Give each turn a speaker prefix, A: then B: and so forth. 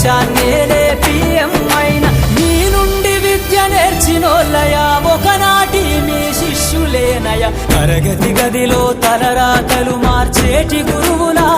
A: దేశాన్నే PM మీ నుండి విద్య నేర్చినోళ్ళయా? ఒకనాటి మీ శిష్యులేనయ? తరగతి గదిలో తలరాతలు మార్చేటి గురువులా